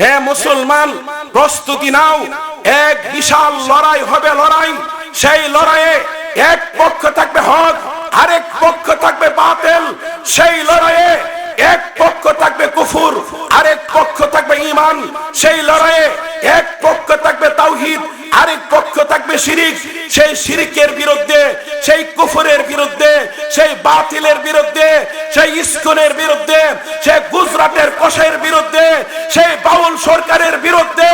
হে মুসলমান, প্রস্তুতি নাও। এক বিশাল লড়াই হবে লড়াই। সেই লড়াইয়ে এক পক্ষ থাকবে হক, আরেক পক্ষ থাকবে বাতিল। সেই লড়াইয়ে এক পক্ষ থাকবে কুফুর, আরেক পক্ষ থাকবে ইমান সেই লড়াইয়ে এক পক্ষ থাকবে তাওহিদ, আরেক পক্ষ থাকবে শিরিক। সেই শিরিকের বিরুদ্ধে, সেই কুফরের বিরুদ্ধে, সেই বাতিলের বিরুদ্ধে, সেই ইস্কনের বিরুদ্ধে সেই গুজরাটের কষের বিরুদ্ধে, সেই বাউল সরকারের বিরুদ্ধে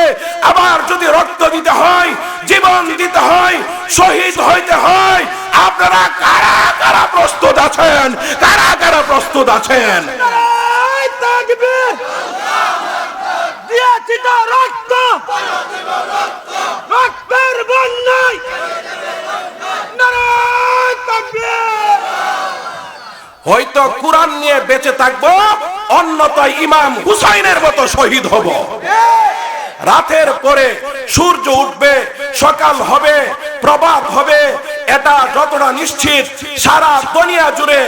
আবার যদি রক্ত দিতে হয়, জীবন দিতে হয়, শহীদ হইতে হয় আপনারা কারা কারা প্রস্তুত আছেন? কারা কারা প্রস্তুত আছেন? রক্ত। রক্তের বন্যায়। হয়তো কোরআন নিয়ে বেঁচে থাকব অন্যথায় ইমাম হুসাইনের মতো শহীদ হব। রাতের পরে সূর্য উঠবে, সকাল হবে, প্রভাত হবে, এটা যতটা নিশ্চিত, সারা দুনিয়া জুড়ে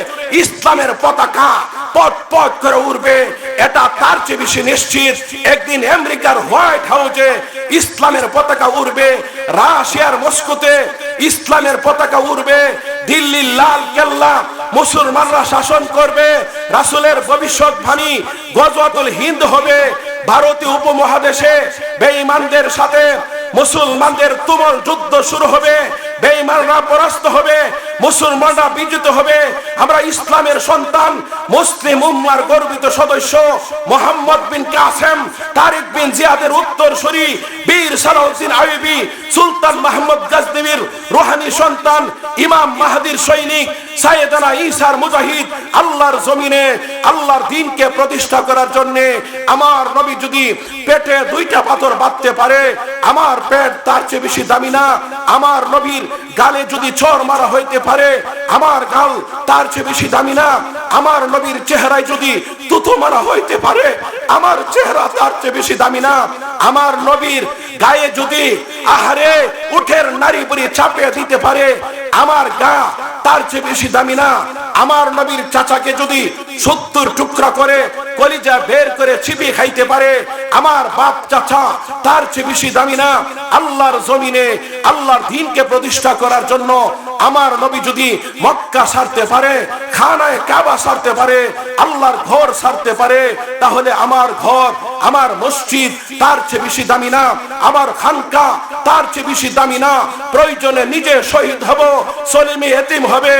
ইসলামের পতাকা করে উঠবে এটা তার চেয়ে বেশি নিশ্চিত। একদিন আমেরিকার হোয়াইট হাউসে ইসলামের পতাকা উড়বে, রাশিয়ার মস্কোতে ইসলামের পতাকা উড়বে, দিল্লির লাল কেল্লা মুসলমানরা শাসন করবে, রাসুলের ভবিষ্যৎবাণী গজওয়াতুল হিন্দ হবে ভারতীয় উপমহাদেশে বেঈমানদের সাথে মুসলমানদের তুমুল যুদ্ধ শুরু হবে, বেঈমানরা পরাস্ত হবে, মুসলমানরা বিজিত হবে। আমরা ইসলামের সন্তান, মুসলিম উম্মার গর্বিত সদস্য মোহাম্মদ বিন কাসেম, তারিক বিন জিয়াদের উত্তরসূরি বীর সালাউদ্দিন আইবি সুলতান মাহমুদ গাজনবীর রুহানি সন্তান, ইমাম মাহাদির সৈনিক, সাইয়েদানা ঈসার মুজাহিদ, আল্লাহর জমিনে, আল্লাহর দিনকে প্রতিষ্ঠা করার জন্য আমার নবী যদি পেটে দুইটা পাথর বাঁধতে পারে, আমার পেট তার চেয়ে বেশি দামি না। আমার নবীর গালে যদি চর মারা হইতে পারে, আমার গাল তার চেয়ে বেশি দামি না। আমার নবীর চেহারায় যদি তুতু মারা হইতে পারে, আমার চেহারা তার চেয়ে বেশি দামি না। আমার নবীর গায়ে যদি আহারে উঠের নারী পরি চাপিয়ে দিতে পারে, আমার গা তার চেয়ে বেশি দামি না। আমার নবীর চাচাকে যদি সত্তর টুকরা করে কলিজা বের করে চিবিয়ে খাইতে পারে, আমার বাপ চাচা তার চেয়ে বেশি দামি না। আল্লাহর জমিনে, আল্লাহর দিনকে প্রতিষ্ঠা করার জন্য আমার নবী যদি মক্কা সারতে পারে, খানায় কাবা সারতে পারে, আল্লাহর ঘর সারতে পারে, তাহলে আমার ঘর আমার মসজিদ তার চেয়ে বেশি দামি না, আমার খানকা তার চেয়ে বেশি দামি না। প্রয়োজনে নিজে শহীদ হব, সলিমে এতিম হবে,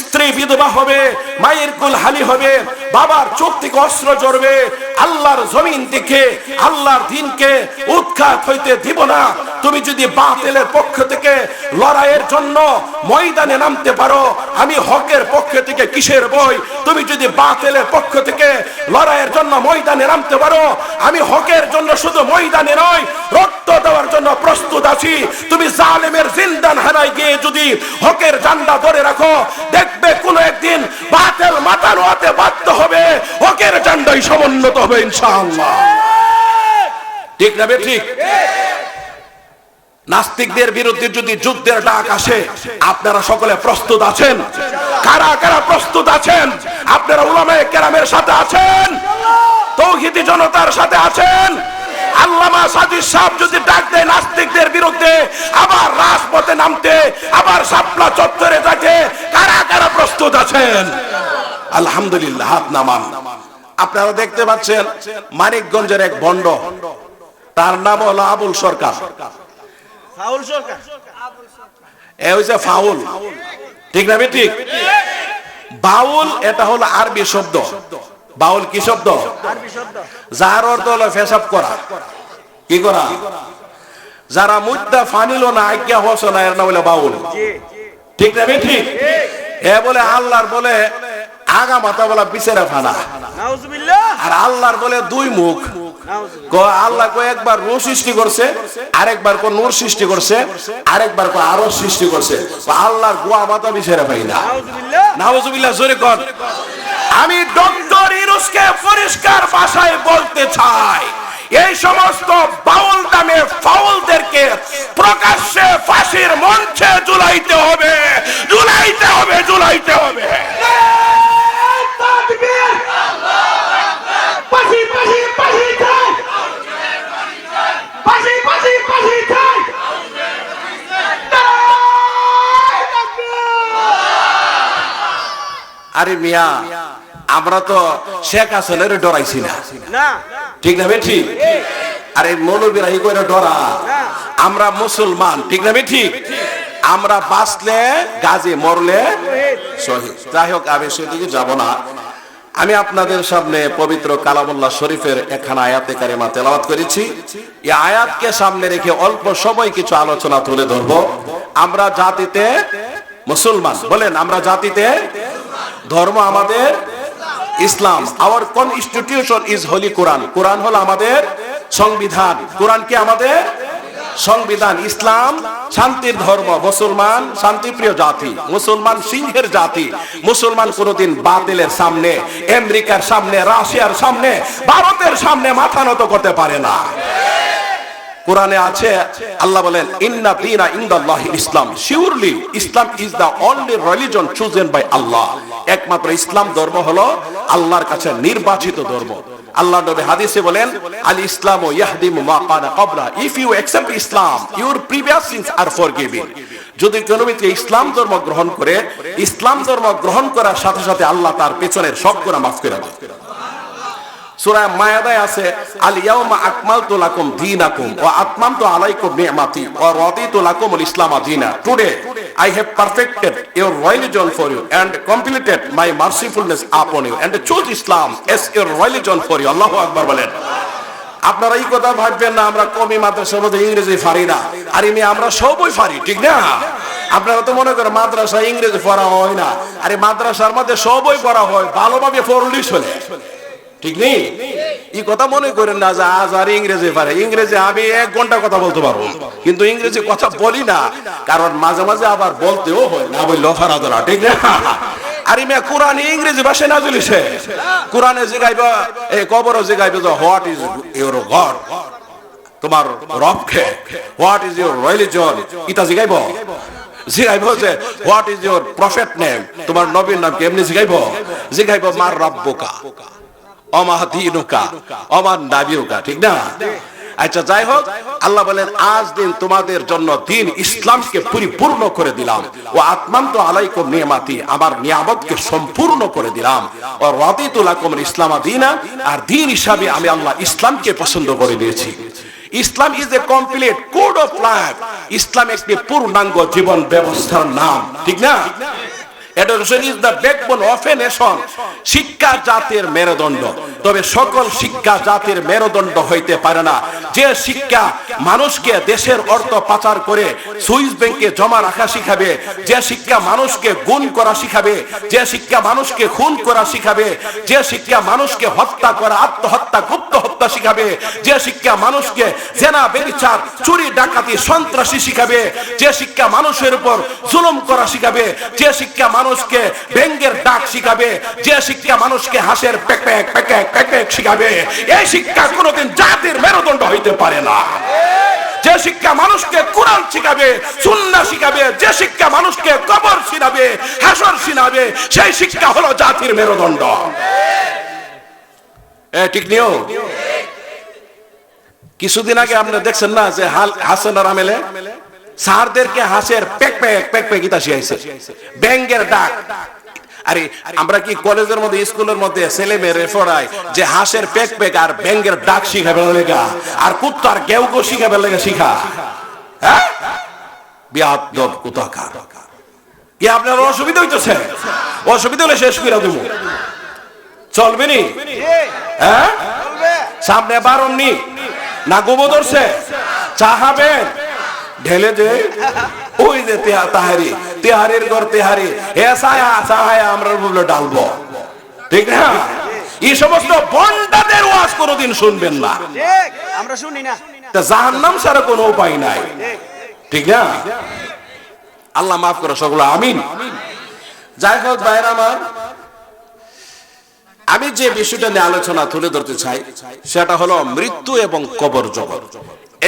স্ত্রী বিধবা হবে, মায়ের কুল হালি হবে, বাবার চোখ থেকে অস্ত্র জড়বে আল্লাহর জমিন থেকে, আল্লাহর দিনকে উৎখাত হইতে দিব না। তুমি যদি বাতিলের পক্ষ থেকে লড়াইয়ের জন্য ময়দানে নামতে পারো, আমি হকের পক্ষ থেকে কিসের বই? তুমি যদি বাতিলের পক্ষ থেকে লড়াইয়ের জন্য ময়দানে নামতে পারো আমি হকের জন্য শুধু ময়দানে নয়, রক্ত দেওয়ার জন্য প্রস্তুত আছি। তুমি জালেমের জিন্দান হানায় গিয়ে যদি হকের জান্ডা ধরে রাখো, দেখবে কোন একদিন বাতিল মাথা নোয়াতে বাধ্য হবে। হকের জান্ডাই সমুন্নত হবে, ইনশাআল্লাহ। ঠিক না ঠিক? নাস্তিকদের বিরুদ্ধে যদি যুদ্ধের ডাক আসে, আপনারা সকলে প্রস্তুত আছেন? কারা কারা প্রস্তুত আছেন? আপনারা উলামায়ে কেরামের সাথে আছেন? তৌহিদি জনতার সাথে আছেন। আল্লামা সাজিদ সাহেব যদি ডাক দেয় নাস্তিকদের বিরুদ্ধে আবার রাজপথে নামতে আবার সাপলা চত্বরে যাকে কারা কারা প্রস্তুত আছেন? আলহামদুলিল্লাহ হাত নামান। আপনারা দেখতে পাচ্ছেন মানিকগঞ্জের এক বন্ড। তার নাম হলো আবুল সরকার। ফাউল সরকার? এ হইছে ফাউল। ঠিক না ঠিক। বাউল এটা হলো আরবি শব্দ। বাউল কি শব্দ? যার অর্থ হলো ফেসাব করা। কি করা? যারা মুদ্দা ফানিল না আজ্ঞা হস না এর নাম হলো বাউল। ঠিক না ঠিক। এ বলে আল্লাহর বলে আগা মাথা বলা পিছেরা ফানা। আর আল্লাহর বলে দুই মুখ। আল্লাহ কো একবার রু সৃষ্টি করছে আরেকবার কো নূর সৃষ্টি করছে আরেকবার কো আরও সৃষ্টি করছে। আল্লাহর গোয়া মাথা বিছেরা পাই না নাউজুবিল্লাহ জোরে কর। আমি ডক্টর ইরুসকে পরিষ্কার ভাষায় বলতে চাই। এই সমস্ত বাউল নামে ফাউলদেরকে প্রকাশ্যে ফাঁসির মঞ্চে জুলাইতে হবে জুলাইতে হবে জুলাইতে হবে। আরে মিয়া আমরা তো শেখ হাসিনের ডরাইছি না। ঠিক না বেঠি? আরে মৌলবীরা করে ডরা। আমরা মুসলমান ঠিক না ঠিক আমরা বাঁচলে গাজী মরলে শহীদ। যাই হোক আমি সেদিকে যাব না। আমি আপনাদের সামনে পবিত্র কালামুল্লাহ শরীফের একখানা আয়াতে কারিমা তেলাওয়াত করেছি। এই আয়াতকে সামনে রেখে অল্প সময় কিছু আলোচনা তুলে ধরবো। আমরা জাতিতে মুসলমান বলেন আমরা জাতিতে ধর্ম আমাদের ইসলাম। Our constitution is holy Quran কোরআন হলো আমাদের সংবিধান। কোরআন কি আমাদের সংবিধান? ইসলাম শান্তির ধর্ম। মুসলমান শান্তিপ্রিয় জাতি। মুসলমান সিংহের জাতি। মুসলমান কোনোদিন বাতিলের সামনে, আমেরিকার সামনে, রাশিয়ার সামনে, ভারতের সামনে মাথা নত করতে পারে না। কোরআনে আছে, আল্লাহ বলেন, ইন্না দিনা ইনদাল্লাহি ইসলাম। Surely Islam is the only religion chosen by Allah. একমাত্র ইসলাম ধর্ম হলো আল্লাহর কাছে নির্বাচিত ধর্ম। আল্লাহ নবী হাদিসে বলেন, আল ইসলাম ইয়াহদিমু মা কানা ক্বাবলা। If you accept Islam your previous sins are forgiving যদি কোনো ব্যক্তি ইসলাম ধর্ম গ্রহণ করে, ইসলাম ধর্ম গ্রহণ করার সাথে সাথে আল্লাহ তার পেছনের সব গুনাহ মাফ করে দেন। সূরা মায়াদায় আছে আল ইয়াউমা আকমালতু লাকুম দীনা। Today for and completed my mercifulness upon you and choose Islam religion for you আল্লাহু আকবার বলেন। আপনারা এই কথা ভাববেন না, আমরা কমি মাদ্রাসার মধ্যে ইংরেজি পারি না। আর এমনি আমরা সবই পারি ঠিক না? আপনারা তো মনে করেন মাদ্রাসা ইংরেজি পড়া হয় না। আরে মাদ্রাসার মধ্যে সবই পড়া হয়, ভালোভাবে পড়লি চলে। ঠিক নেই? এই কথা মনে করেন না যে আজ আর ইংরেজি পারে। ইংরেজি আমি এক ঘণ্টা কথা বলতে পারব। কিন্তু ইংরেজি কথা বলি না, কারণ মাঝে মাঝে আবার বলতেও হয়, না বললে ফারাদ না, ঠিক না? আরে মেয়ে কোরআন ইংরেজি ভাষায় না চলিছে কোরআনে জিগাইব এই কবর জিগাইব যে হোয়াট ইজ ইউর গড তোমার রবকে হোয়াট ইজ ইউর রিলিজন ইটা জিগাইব? জিগাইব যে what is your prophet name তোমার নবীর নাম কি এমনি জিগাইব? জিগাইব, মার রব্বুকা। অমাহ দিনুকা অমান নাবিউকা, ঠিক না? আচ্ছা যাই হোক আল্লাহ বলেন, আজ দিন তোমাদের জন্য দিন ইসলামকে পরিপূর্ণ করে দিলাম। ও আত্মান তো আলাইকুম নিয়ামাতি, আমার নিয়ামতকে সম্পূর্ণ করে দিলাম। ও দিনা, আর দিন হিসাবে আমি আল্লাহ ইসলামকে পছন্দ করে দিয়েছি। Islam is a complete code of life ইসলাম একটি পূর্ণাঙ্গ জীবন ব্যবস্থার নাম, ঠিক না? Education is backbone of a nation শিক্ষা জাতির মেরুদণ্ড। তবে সকল শিক্ষা জাতির মেরুদণ্ড হইতে পারে না। যে শিক্ষা মানুষকে দেশের অর্থ পাচার করে সুইস ব্যাংকে জমা রাখা শিখাবে, যে শিক্ষা মানুষকে গুণ করা শিখাবে, যে শিক্ষা মানুষকে খুন করা শিখাবে, যে শিক্ষা মানুষকে হত্যা করা, আত্মহত্যা গুপ্ত হত্যা শিখাবে, যে শিক্ষা মানুষকে জেনা বেবিচার চুরি, ডাকাতি, সন্ত্রাসী শিখাবে, যে শিক্ষা মানুষের উপর জুলুম করা শিখাবে, যে শিক্ষা মানুষকে ব্যঙ্গের ডাক শিখাবে, যে শিক্ষা মানুষকে হাসের প্যাক প্যাক প্যাক শিখাবে, এই শিক্ষা কোনোদিন জাতির মেরুদণ্ড হইতে পারে না। যে শিক্ষা মানুষকে কোরআন শিখাবে, সুন্নাহ শিখাবে, যে শিক্ষা মানুষকে কবর শিখাবে হাসর শিখাবে সেই শিক্ষা হলো জাতির মেরুদণ্ড। ঠিক নিও। কিছুদিন আগে আপনারা দেখছেন না যে হাসান আর আমেলে? সারদেরকে হাসের পেক পেক পেক পেক ইতা শিখাইছে ব্যাঙ্গের ডাক। আরে, আমরা কি কলেজের মধ্যে, স্কুলের মধ্যে ছেলে মেয়ে পড়াই যে হাঁসের পেক পেক আর ব্যাঙ্গের ডাক শিখাবে লেগা? আর কুত্তার গেউ গো শিখাবে লেগা শিখা? হ্যাঁ? বিয়াদব কুতাকার। কি আপনার অসুবিধা হইতেছে? অসুবিধা হলে শেষ করে দেবো চলবে নি? হ্যাঁ? সামনে বারণ নি না গোবর ধরছে ঢেলে দে। ওই যে তেহা তাহারি। তেহারির ঘর তেহারি। হে সায়া সাহায়া আমরা বলে ডালবো। ঠিক না? এই সমস্ত বন্ডাদের ওয়াজ কোনোদিন শুনবেন না। আমরা শুনি না। জাহান্নাম ছাড়া কোনো উপায় নাই। ঠিক। না? আল্লাহ মাফ করো সকল আমিন। যাই হোক ভাইরা আমার আমি যে বিষয়টা নিয়ে আলোচনা তুলে ধরতে চাই, সেটা হলো মৃত্যু এবং কবর জগৎ।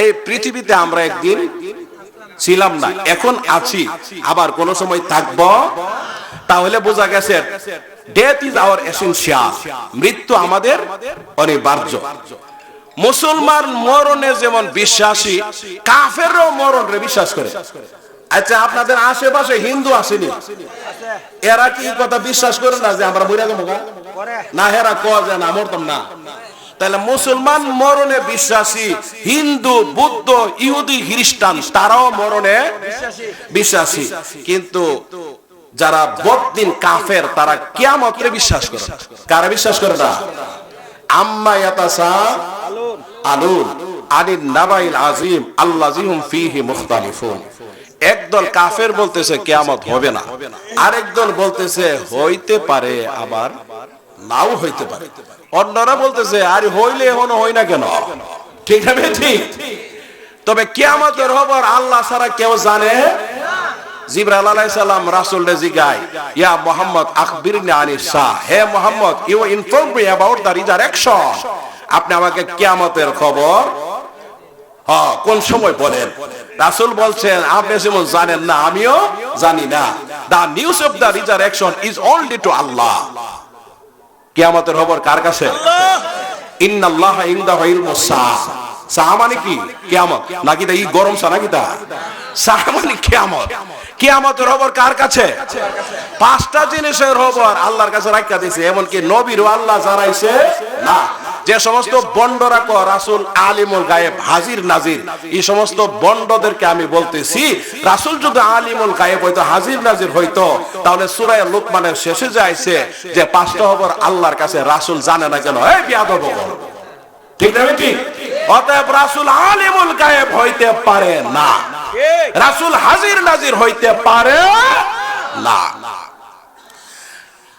এই পৃথিবীতে আমরা একদিন ছিলাম না, এখন আছি। আবার কোন সময় থাকব। তাহলে বোঝা গেছে ডেথ ইজ আওয়ার এসেন্সিয়াল মৃত্যু আমাদের অনিবার্য। মুসলমান মরণে যেমন বিশ্বাসী কাফেরও মরণে বিশ্বাস করে। আচ্ছা আপনাদের আশেপাশে হিন্দু আসেনি? এরা কি কথা বিশ্বাস করে না যে আমরা মরে যাব না হেরা ক যে না, মরতাম না। তাহলে মুসলমান মরণে বিশ্বাসী, হিন্দু, বৌদ্ধ, ইহুদি, খ্রিস্টান, তারাও মরণে বিশ্বাসী। কিন্তু যারা বদিন কাফের, তারা কিয়ামতে বিশ্বাস করে। কারা বিশ্বাস করে না? আম্মা ইয়াতাসা আলুন। আনিন নাবাইল আজিম আল্লাযিহুম ফীহি মুখতালিফুন। একদল কাফের বলতেছে, কিয়ামত হবে না। আরেকদল বলতেছে, হইতে পারে আবার নাও হইতে পারে। অন্যরা বলতেছে, আরে হইলে এখনও হয় না কেন? ঠিক বে ঠিক? তবে কিয়ামতের খবর আল্লাহ ছাড়া কেউ জানে? আপনি আমাকে খবর হ্যাঁ কোন সময় রাসূল বলছেন, আপনি জানেন না, আমিও জানি না। The news of is Allah. কিয়ামতের খবর কার কাছে? ইন্নাল্লাহ ইনদাহু ইলমুস সাআ সাআ মানে কি? কিয়ামত। নাকি তা এই গরম সা নাকি তা? সাআ মানে কিয়ামত। কিয়ামতের খবর কার কাছে? পাঁচটা জিনিসের খবর আল্লাহর কাছে রাখা দিয়েছে। এমনকি নবীরও আল্লাহ জানাইছে, না, যে সমস্ত বন্ডরা ক রাসূল আলিমুল গায়েব, হাজির নাজির, এই সমস্ত বন্ডদেরকে আমি বলতেছি, রাসূল যদি আলিমুল গায়েব হইতো, হাজির নাজির হইতো, তাহলে সূরা লুকমানের শেষে যাইছে যে পাঁচটা খবর আল্লাহর কাছে রাসুল জানে না কেন, এই বিয়াদব ঠিক না ঠিক? অতএব রাসূল আলিমুল গায়েব হইতে পারে না। রাসূল হাজির নাজির হইতে পারে না।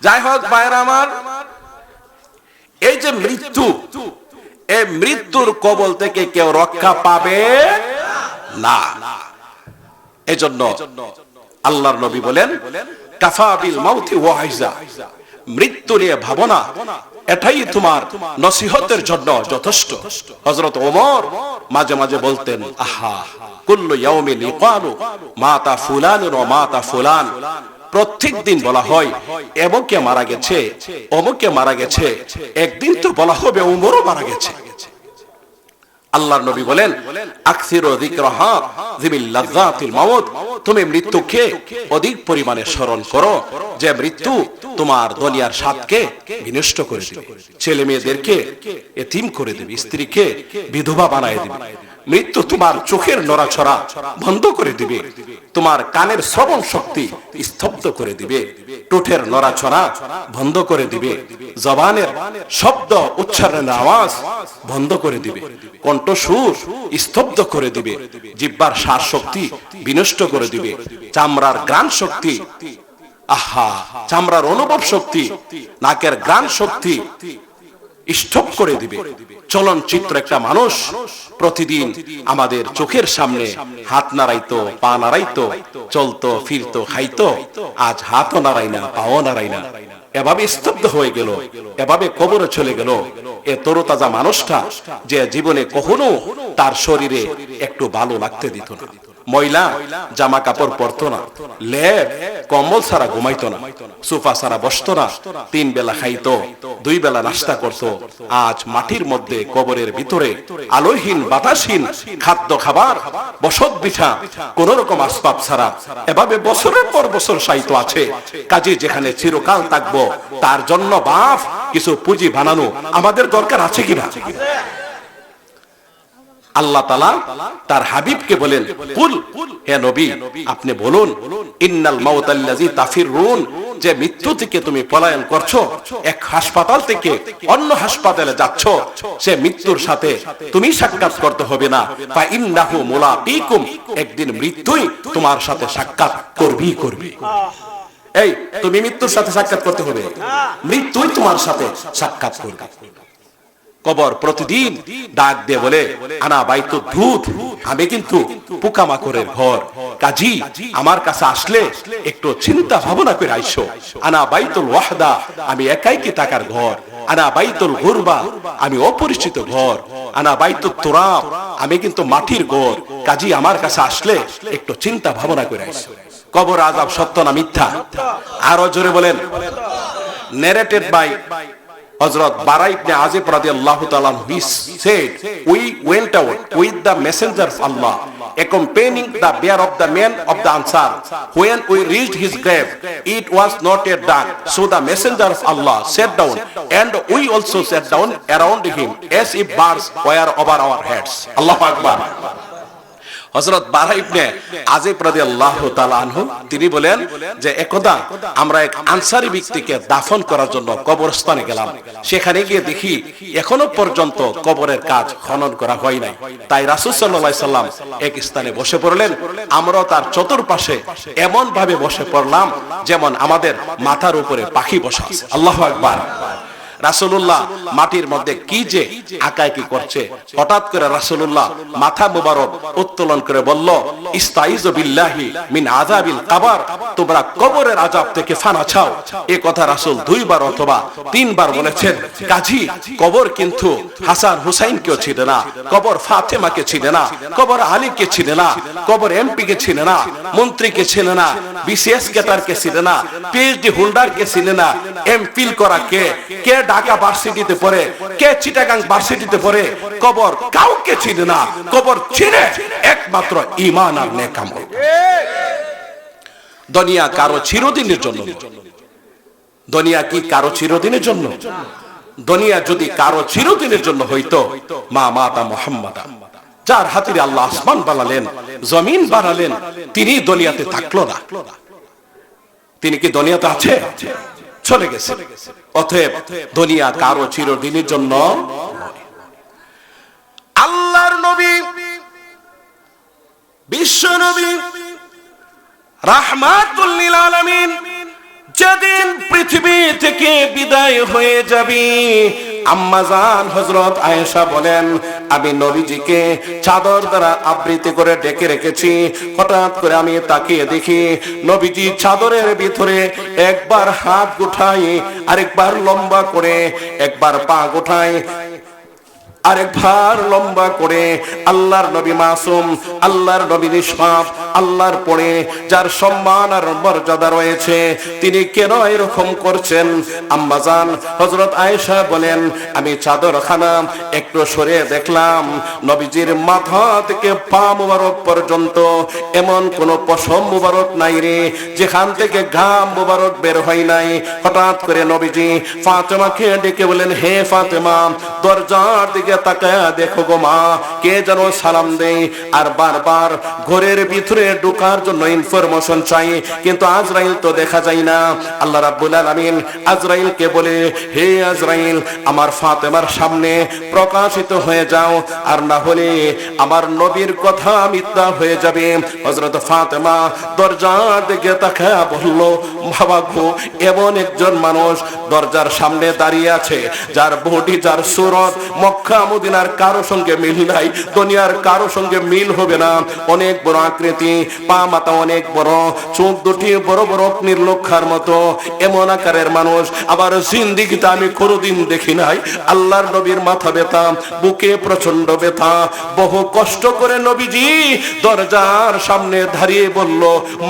যাই হোক ভাইরা আমার এই যে মৃত্যু এই মৃত্যুর কবল থেকে কেউ রক্ষা পাবে না। এজন্য আল্লাহর নবী বলেন কাফাবিল মাউতি ওয়াইজা মৃত্যু নিয়ে ভাবনা। এটাই তোমার নসিহতের জন্য যথেষ্ট। হজরত ওমর মাঝে মাঝে বলতেন, আহা, কুল্লু ইকালু মাতা ফুলান ওয়া মাতা ফুলান। প্রত্যেক দিন বলা হয় এমকে মারা গেছে অমুকে মারা গেছে, একদিন তো বলা হবে উমরও মারা গেছে। আল্লাহর নবী বলেন, আকসিরু যিকরাহা যিবিল লাযাতিল মাউত তুমি মৃত্যুকে অধিক পরিমাণে স্মরণ করো, যে মৃত্যু তোমার দুনিয়ার স্বাদকে বিনষ্ট করে দিবে। ছেলে মেয়েদেরকে এতিম করে দিবে, স্ত্রীকে বিধবা বানায় দিবে। মৃত্যু তোমার চোখের নড়াছড়া বন্ধ করে দিবে। তোমার কানের শ্রবণ শক্তি স্তব্ধ করে দিবে। টোঠের নড়াছড়া বন্ধ করে দিবে। জবানের শব্দ উচ্চারণের আওয়াজ বন্ধ করে দিবে। কণ্ঠসুর স্তব্ধ করে দিবে। জিব্বার সার শক্তি বিনষ্ট করে দিবে। চামড়ার গ্রাণ শক্তি, আহা, চামড়ার অনুভব শক্তি, নাকের গ্রাণ শক্তি স্টপ করে দিবে। চলনচিত্র একটা মানুষ প্রতিদিন আমাদের চোখের সামনে হাত নাড়াইতো, পা নাড়াইতো, চলতো, ফিরতো, খাইতো, আজ হাতও নাড়াই না, পাও নাড়াই না। এভাবে স্তব্ধ হয়ে গেল, এভাবে কবরে চলে গেল এ তরতাজা মানুষটা যে জীবনে কখনো তার শরীরে একটু ভালো লাগতে দিত না। ময়লা, জামা কাপড় পরতো না, লেপ, কম্বল ছাড়া ঘুমাইতো না, সোফা ছাড়া বসতো না, তিন বেলা খাইতো, দুই বেলা নাস্তা করতো, আজ মাটির মধ্যে কবরের ভিতরে আলোহীন, বাতাসহীন খাদ্য খাবার, বসত বিঠা কোন রকম আসবাব ছাড়া এভাবে বছরের পর বছর সাইতো আছে। কাজে যেখানে চিরকাল থাকব, তার জন্য বাফ, কিছু পুঁজি বানানো আমাদের দরকার আছে কিনা? আল্লাহ তালা তার হাবিবকে বলেন, কুল, হে নবী, আপনি বলুন, ইন্নাল মাউতাল্লাযী তাফিরুন, যে মৃত্যু থেকে তুমি পলায়ন করছ, এক হাসপাতাল থেকে অন্য হাসপাতালে যাচ্ছ, সে মৃত্যুর সাথে তুমি সাক্ষাৎ করতে হবে না। ফা ইন্নাহু মুলাকিকুম, একদিন মৃত্যুই তোমার সাথে সাক্ষাৎ করবি করবি। এই, তুমি মৃত্যুর সাথে সাক্ষাৎ করতে হবে। মৃত্যুই তোমার সাথে সাক্ষাৎ করবে। কবর প্রতিদিন ডাক দিয়ে বলে আনা বাইত ভূত, আমি কিন্তু পোকামাকড়ের ঘর। কাজী, আমার কাছে আসলে একটু চিন্তা ভাবনা করে আইসো। আনা বাইতুল ওয়াহদা, আমি একাই কি টাকার ঘর? আনা বাইতুল গুরবা, আমি অপরিচিত ঘর। আনা বাইতুল তোরাব, আমি কিন্তু মাটির ঘর। কাজী, আমার কাছে আসলে একটু চিন্তা ভাবনা করে আইসো। কবর আজাব সত্য না মিথ্যা? আরও জোরে বলেন, narrated by Hazrat Bara ibn Azib radiallahu ta'ala he said we went out with the messenger of Allah accompanying the bier of the man of the Ansar. When we reached his grave, it was not yet dark. So the messenger of Allah sat down, and we also sat down around him as if birds were over our heads. Allah Akbar. হজরত বারা ইবনে আজিব রাদিয়াল্লাহু তাআলা আনহু, তিনি বলেন যে, একদা আমরা এক আনসারী ব্যক্তিকে দাফন করার জন্য কবরস্থানে গেলাম। সেখানে গিয়ে দেখি এখনও পর্যন্ত কবরের কাজ খনন করা হয় নাই। তাই রাসূল সাল্লাল্লাহু সাল্লাম এক স্থানে বসে পড়লেন। আমরাও তার চতুর্পাশে এমন ভাবে বসে পড়লাম যেমন আমাদের মাথার উপরে পাখি বসা আছে। আল্লাহু আকবার। রাসূলুল্লাহ মাটির মধ্যে কি যে আকায় কি করছে, হঠাৎ করে রাসূলুল্লাহ মাথা মুবারক উত্তোলন করে বলল ছিল না, কবর এমপি কে না মন্ত্রীকে ছিল না কেটারকে ছিল না, পিএইচডি হোল্ডারকে ছিল না এমপিল করা কে? কে ঢাকা ভার্সিটিতে পড়ে, কে চিটাগাং ভার্সিটিতে পড়ে, কবর কাউকে ছিল না, কবর ছিল একমাত্র ইমান আর দুনিয়া কারও চিরদিনের জন্য নয়। দুনিয়া কি কারও চিরদিনের জন্য? দুনিয়া যদি কারও চিরদিনের জন্য হইতো, মা মাতা মোহাম্মদ, যার হাতিরে আল্লাহ আসমান বানালেন, জমিন বানালেন, তিনি দুনিয়াতে থাকল না। তিনি কি দুনিয়াতে আছে? চলে গেছে। অতএব দুনিয়া কারও চিরদিনের জন্য আল্লাহর নবী, বিশ্ব নবী রাহমাতুল্লিল আলামিন যেদিন পৃথিবী থেকে বিদায় হয়ে যাবে আম্মাজান হজরত আয়েশা বলেন, আমি নবীজিকে চাদর দ্বারা আবৃত্তি করে ডেকে রেখেছি। হঠাৎ করে আমি তাকিয়ে দেখি নবীজি চাদরের ভিতরে একবার হাত গুঠাই আরেকবার লম্বা করে, একবার পা গোঠাই আরেকবার লম্বা করে আল্লাহর নবী মাসুম, আল্লাহর নবী নিষ্পাপ, আল্লাহর পরে যার সম্মান আর মর্যাদা রয়েছে, তিনি কেন এরকম করছেন? আম্মাজান হজরত আয়েশা বলেন, আমি চাদর খানা একটু সরে দেখলাম, নবীজির মাথা থেকে পা মুবারক পর্যন্ত এমন কোন পশম মুবারক নাই রে, যেখান থেকে ঘাম মুবারক বের হয় নাই। হঠাৎ করে নবীজি ফাতেমাকে ডেকে বলেন হে ফাতেমা, দরজার দিকে তাকায় দেখো গো মা, কে যেন সালাম দেই আর বারবার ঘরের ভিতরে ঢোকার জন্য ইনফরমেশন চাই। কিন্তু আজরাইল তো দেখা যায় না। আল্লাহ রাব্বুল আলামিন আজরাইলকে বলে, হে আজরাইল, আমার ফাতেমার সামনে প্রকাশিত হয়ে যাও। আর না হলে আমার নবীর কথা মিথ্যা হয়ে যাবে। হযরত ফাতেমা দরজার দিকে তাকায় বলল, বাবা গো, এমন একজন মানুষ দরজার সামনে দাঁড়িয়ে আছে, যার বডি, যার সুরত মক্কা মদিনার কারও সঙ্গে মিল নাই, দুনিয়ার কারও সঙ্গে মিল হবে না। অনেক বড় আকৃতি, পা মাথা অনেক বড়, চোখ দুটি বড় বড় নির্লক্ষার মতো। এমন আকারের মানুষ আবার জিন্দিগিতে আমি কোনোদিন দেখি নাই। আল্লাহর নবীর মাথা ব্যথা, বুকে প্রচণ্ড ব্যথা। বহু কষ্ট করে নবীজি দরজার সামনে দাঁড়িয়ে বলল,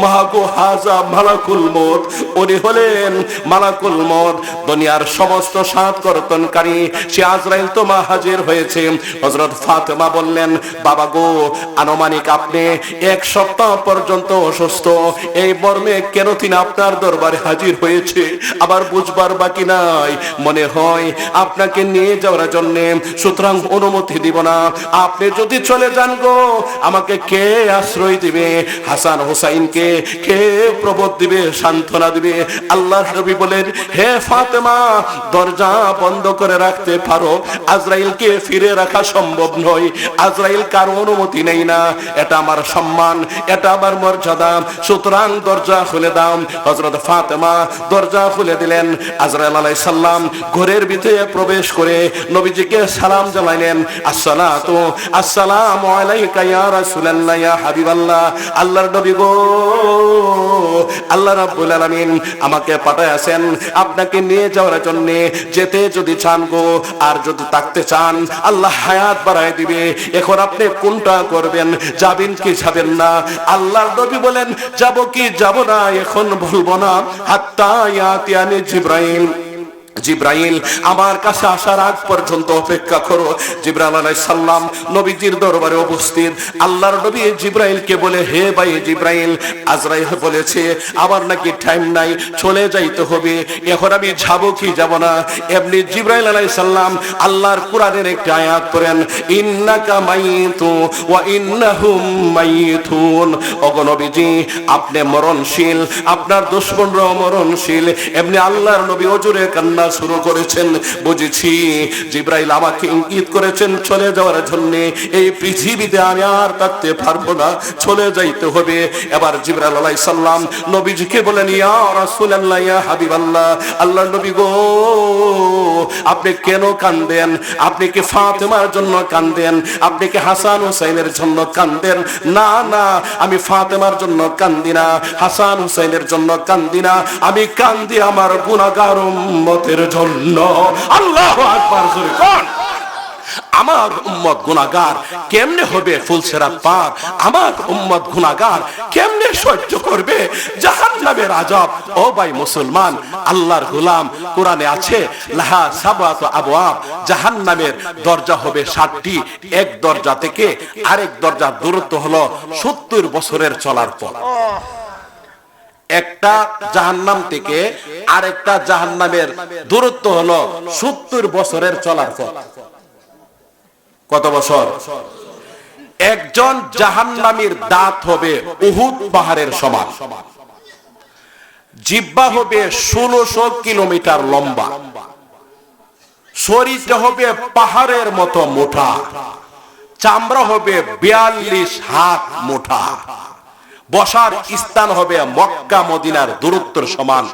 মাগো হাজা মালাকুল মত উনি হলেন মালাকুল মত দুনিয়ার সমস্ত সাত কর্তনকারী। সে আজরাইল তো মা হাজির হয়েছে। হজরত ফাতেমা বললেন, বাবা গো, আনুমানিক আপনি এক সপ্তাহ পর্যন্ত অসুস্থ। এই মর্মে কেন তিনি আপনার দরবারে হাজির হয়েছে? আবার বুঝবার বাকি নাই। মনে হয় আপনাকে নিয়ে যাওয়ার জন্য সুতরাং অনুমতি দিব না। আপনি যদি চলে যান গো, আমাকে কে আশ্রয় দিবে? হাসান হোসাইনকে কে প্রবোধ দিবে? সান্ত্বনা দিবে? আল্লাহ নবী বলেন, হে ফাতেমা, দরজা বন্ধ করে রাখতে পারো। আজরাইলকে ফিরে রাখা সম্ভব নয়। আজরাইল কারও অনুমতি নেই না। এটা আমার সম্মান, এটা আমার মর্যাদা। সুতরাং দরজা খুলে দাও। হজরত ফাতেমা দরজা খুলে দিলেন। আজরাইল আলাই সাল্লাম ঘরের ভিতরে প্রবেশ করে নবীজিকে সালাম জানাইলেন। আসসালাতু, আসসালামু আলাইকা ইয়া রাসূলুল্লাহ, ইয়া হাবিবাল্লাহ। আল্লাহর নবী গো, আল্লাহ রাব্বুল আলামিন আমাকে পাঠাইছেন আপনাকে নিয়ে যাওয়ার জন্য যেতে যদি চান গো, আর যদি থাকতে চান আল্লাহ হায়াত বাড়ায় দিবে। এখন আপনি কোনটা করবেন? যাবেন কি যাবেন না? আল্লাহর নবী বলেন, যাব কি যাব না, এখন ভুলব না। হাত্তা ইয়াতিয়ানি জিব্রাইল। জিব্রাইল, আমার কাছে আসার আগ পর্যন্ত অপেক্ষা করো। জিব্রাইল আলাইহিস সালাম নবীজির দরবারে উপস্থিত। আল্লাহর নবী জিব্রাইলকে বলে, হে ভাই জিব্রাইল, আজরাইল বলেছে, আমার নাকি টাইম নাই, চলে যাইতে হবে। এখন আমি যাব কি যাব না? এমনি জিব্রাইল আলাইহিস সালাম আল্লাহর কোরআনের একটা আয়াত করেন ইন্নাকা মাইতু ওয়া ইন্নাহুম মাইতুন। ওগো নবীজি, আপনি মরণশীল, আপনার দুশমনরাও মরণশীল। এমনি আল্লাহর নবী অজুরে কান্না শুরু করেছেন, বুঝেছি। জিব্রাইল আমাকে ইঙ্গিত করেছেন, চলে যাওয়ার জন্য। এই পৃথিবীতে আমি আর থাকতে পারব না, চলে যাইতে হবে। এবার জিব্রাইল আলাইহিস সালাম নবীজিকে বলেন, ইয়া রাসূলুল্লাহ, ইয়া হাবিবাল্লাহ, আল্লাহর নবী গো, আপনি কেন কান্দেন? আপনি কি ফাতেমার জন্য কান্দেন? আপনি কি হাসান হুসাইনের জন্য কান্দেন? না না, আমি ফাতেমার জন্য কান্দি না, হাসান হুসাইনের জন্য কান্দি না। আমি কান্দি আমার গুনাহগার উম্মতের জন্য। আল্লাহু আকবার, জোরে কোন। আমার উম্মত গুনাগার কেমনে হবে ফুলসেরাত পার? আমার উম্মত গুনাগার কেমনে সহ্য করবে? জাহান্নামের আজাব ও ভাই মুসলমান, আল্লাহর গোলাম, কোরআনে আছে, লাহা সাবাত আবওয়াব। জাহান্নামের দরজা হবে ষাটটি এক দরজা থেকে আরেক দরজা দূরত্ব হলো সত্তর বছরের চলার পর একটা জাহান্নাম থেকে আরেকটা জাহান্নামের দূরত্ব হলো সত্তর বছরের চলার পথ। কত বছর? একজন জাহান্নামীর দাঁত হবে উহুদ পাহাড়ের সমান। জিব্বা হবে ষোলোশো কিলোমিটার লম্বা। শরীরটা হবে পাহাড়ের মতো মোটা। চামড়া হবে বিয়াল্লিশ হাত মোটা। বসার স্থান হবে মক্কা মদিনার দূরত্বের সমান।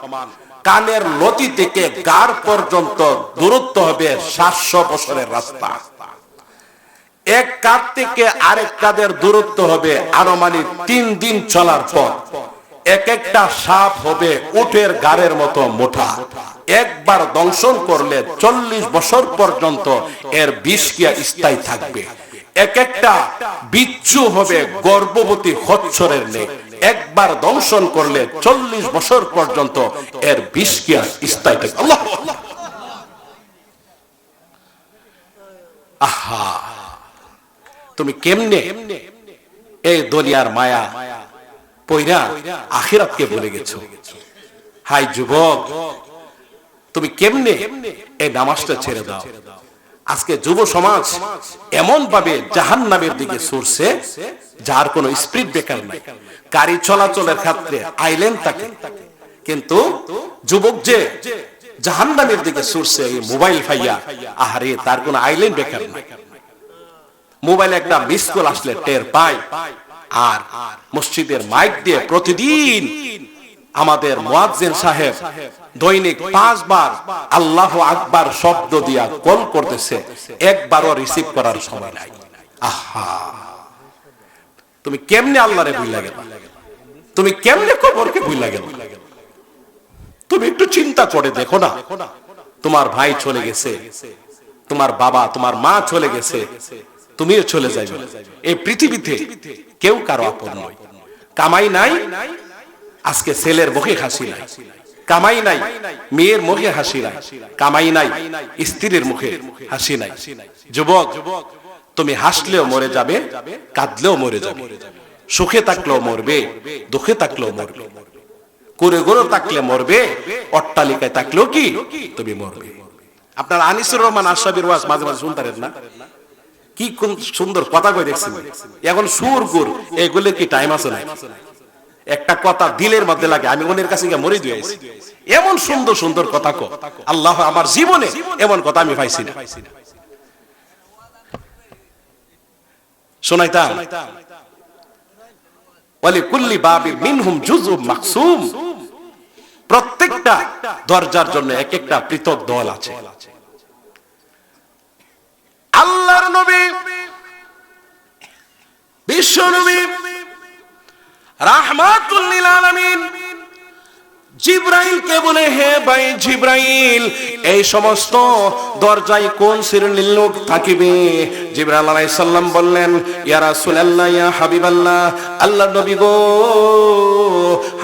কানের লতি থেকে গার পর্যন্ত দূরত্ব হবে সাতশো বছরের রাস্তা। এক কাঁধ থেকে আরেক কাঁধের দূরত্ব হবে আনুমানিক তিন দিন চলার পর এক একটা সাপ হবে উটের গাড়ের মতো মোটা। একবার দংশন করলে চল্লিশ বছর পর্যন্ত এর বিষ কিয়া স্থায়ী থাকবে। এক একটা বিচ্ছু হবে গর্ভবতী হচ্ছরের নেই একবার দংশন করলে চল্লিশ বছর পর্যন্ত এর বিষ কিয়া স্থায়ী থাকবে? আল্লাহ আহা! তুমি কেমনে এই দুনিয়ার মায়া পইরা আখিরাতকে ভুলে গেছো? হাই যুবক, তুমি কেমনে এই নামাজটা ছেড়ে দাও? আজকে যুব সমাজ এমন ভাবে জাহান নামের দিকে সরছে, যার কোনো স্পিড ব্রেকার নাই। গাড়ি চলাচলের ক্ষেত্রে আইলেন থাকে কিন্তু যুবক যে জাহান নামের দিকে সরছে, এই মোবাইল ফাইয়া আহারে, তার কোনো আইলেন বেকার নাই। মোবাইলে একটা মিস কল আসলে টের পাই আর মসজিদের মাইক দিয়ে প্রতিদিন আমাদের মুয়াজ্জিন সাহেব দৈনিক পাঁচবার আল্লাহ আকবার শব্দ দিয়া কল করতেছে, একবারও রিসিভ করার সময় নাই। আহা! তুমি কেমনে আল্লাহরে ভুইলা গেল? তুমি কেমনে কবরকে ভুইলা গেল? তুমি একটু চিন্তা করে দেখো না। তোমার ভাই চলে গেছে, তোমার বাবা, তোমার মা চলে গেছে, তুমিও চলে যাবে এই পৃথিবীতে কেউ কারও আপন নয়। কামাই নাই আজকে ছেলের মুখে হাসি নাই, কামাই নাই, মেয়ের মুখে হাসি নাই, কামাই নাই, স্ত্রীর মুখে হাসি নাই। যুবক, তুমি হাসলেও মরে যাবে, কাঁদলেও মরে যাবে, সুখে থাকলেও মরবে, দুঃখে থাকলেও মরবে করে গরো থাকলে মরবে, অট্টালিকায় থাকলেও কি তুমি মরবে। আপনার আনিসুর রহমান আশরাফির ওয়াজ মাঝে মাঝে শুনতারেন না? কি কোন সুন্দর কথা কই দেখছেন? এখন সুর গুর, এগুলো কি টাইম আছে না একটা কথা দিলের মধ্যে লাগে, আমি ওনের কাছে গিয়ে মরে দিয়ে। এমন সুন্দর সুন্দর কথা কো। আল্লাহ আমার জীবনে এমন কথা আমি পাইছি না। শোনাইতাম? ওয়ালি কুল্লি বাবির মিনহুম জুজুম মাকসুম। প্রত্যেকটা দরজার জন্য এক একটা পৃথক দল আছে। আল্লাহর নবী, বিশ্ব নবী রাহমাতুল লিল আলামিন। জিব্রাইলকে বলে, হে ভাই জিব্রাইল, এই সমস্ত দরজায় কোন শ্রেণির লোক থাকিবে? জিব্রাইল আলাইহিস সালাম বললেন, ইয়া রাসূলুল্লাহ, ইয়া হাবিবাল্লাহ আল্লাহর নবী গো,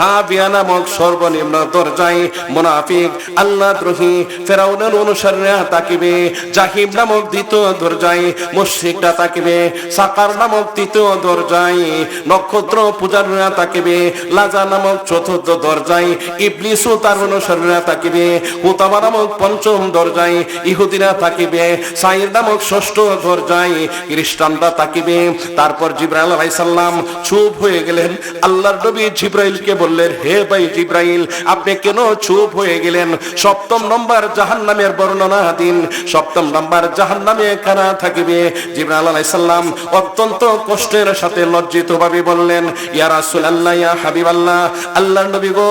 হাবিয়া নামক সর্বনিম্ন দরজায় মুনাফিক, আল্লাহ দ্রোহী, ফেরাউনের অনুসারীরা তাকিবে জাহিম নামক দ্বিতীয় দরজায় মুশরিকরা তাকিবে সাকার নামক তৃতীয় দরজায় নক্ষত্র পূজারীরা তাকিবে লাজা নামক চতুর্থ দরজায় ইবলিসও তার অনুসারীরা তাকিবে হুতামা নামক পঞ্চম দরজায় ইহুদিরা তাকিবে সাইর নামক ষষ্ঠ দরজায় খ্রিস্টানরা তাকিবে তারপর জিব্রাইল আলাইসাল্লাম চুপ হয়ে গেলেন। আল্লাহর নবী জিব্রাইলকে বললেন, হে ভাই জিব্রাইল, আপনি কেন চুপ হয়ে গেলেন? সপ্তম নম্বর জাহান্নামের বর্ণনা দিন সপ্তম নম্বর জাহান্নামে কারা থাকিবে? জিব্রাইল আলাইসাল্লাম অত্যন্ত কষ্টের সাথে লজ্জিত ভাবে বললেন, ইয়া রাসূলুল্লাহ, ইয়া হাবিবাল্লাহ, আল্লাহর নবী গো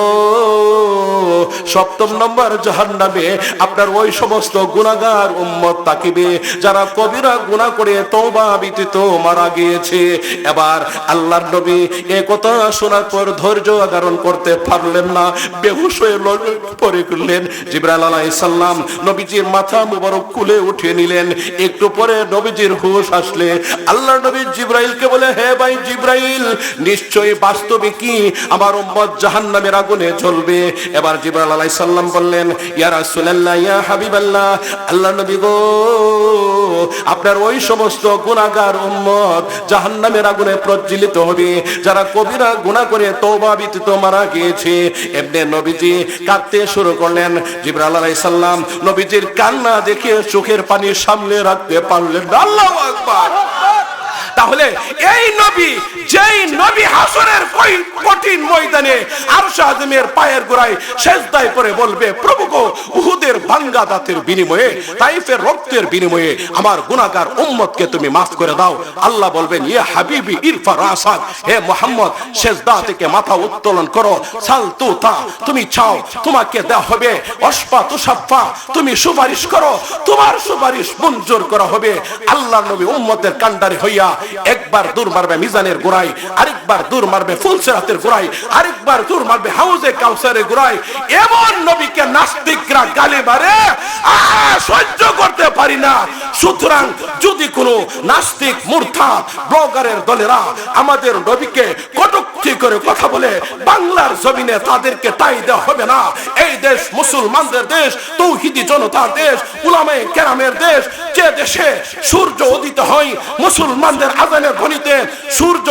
সপ্তম নম্বর জাহান্নামে আপনার ওই সমস্ত গুনাহগার উম্মত তাকিবে, যারা কবিরা গুনাহ করে তওবা ব্যতীত মারা গিয়েছে। এবার আল্লাহর নবী এ কথা শোনার পর ধৈর্য ধারণ করতে পারলেন না, বেহুশ হয়ে পড়ে গেলেন। জিব্রাইল আলাইহিস সালাম নবীজির মাথা মুবারক কুলে উঠিয়ে নিলেন। একটু পরে নবীজির হুঁশ আসলে। আল্লাহর নবী জিব্রাইলকে বলে, হে ভাই জিব্রাইল, নিশ্চয়ই বাস্তবে কি আমার উম্মত জাহান্নামের আগুনে জ্বলবে? এবার জিব্রাইল আলাইহিস সালাম বললেন, ইয়া রাসূলুল্লাহ, ইয়া হাবিবাল্লাহ আল্লাহর নবী গো, আপনার ওই সমস্ত গুনাহগার উম্মত জাহান্নামের আগুনে প্রজ্বলিত হবে। যারা কবিরা গুনাহ করে তওবা ব্যতীত মারা গিয়েছে। এমনি নবীজি কাঁদতে শুরু করলেন। জিবরাইল আলাইহিস সালাম নবীজির কান্না দেখে চোখের পানি সামলে রাখতে পারলেন। আল্লাহু আকবার। তাহলে এই নবী, যেই নবী হাসরের কঠিন ময়দানে আরশ আজমের পায়ের গোড়ায় সেজদায় করে বলবে, প্রভু গো, উহুদের ভাঙ্গা দাঁতের বিনিময়ে, তাইফের রক্তের বিনিময়ে আমার গুনাহগার উম্মতকে তুমি মাফ করে দাও। আল্লাহ বলবেন, ইয়া হাবিবি ইরফা রাসাক হে মোহাম্মদ, সেজদা থেকে মাথা উত্তোলন করো। সাল তু তা, তুমি চাও, তোমাকে দেওয়া হবে অসফা তুষাফা তুমি সুপারিশ করো। তোমার সুপারিশ মঞ্জুর করা হবে। আল্লাহ নবী উম্মতের কান্ডারি হইয়া একবার দূর মারবে মিজানের গোড়ায় আরেকবার দূর মারবে ফুলসেরাতের গোড়ায় আরেকবার দূর মারবে হাউজে কাউসারের গোড়ায় এমন নবীকে নাস্তিকরা গালি মারে সহ্য করতে পারি না। সুতরাং যদি কোনো নাস্তিক, মূর্খা, ব্লগারের দলেরা আমাদের নবীকে কটুক্তি করে কথা বলে, বাংলার জমিনে তাদেরকে টাই দেওয়া হবে না। এই দেশ মুসলমানদের দেশ, তৌহিদি জনতার দেশ উলামে কেরামের দেশ, যে দেশে সূর্য উদিত হয়, মুসলমানদের আজানের ধ্বনিতে সূর্য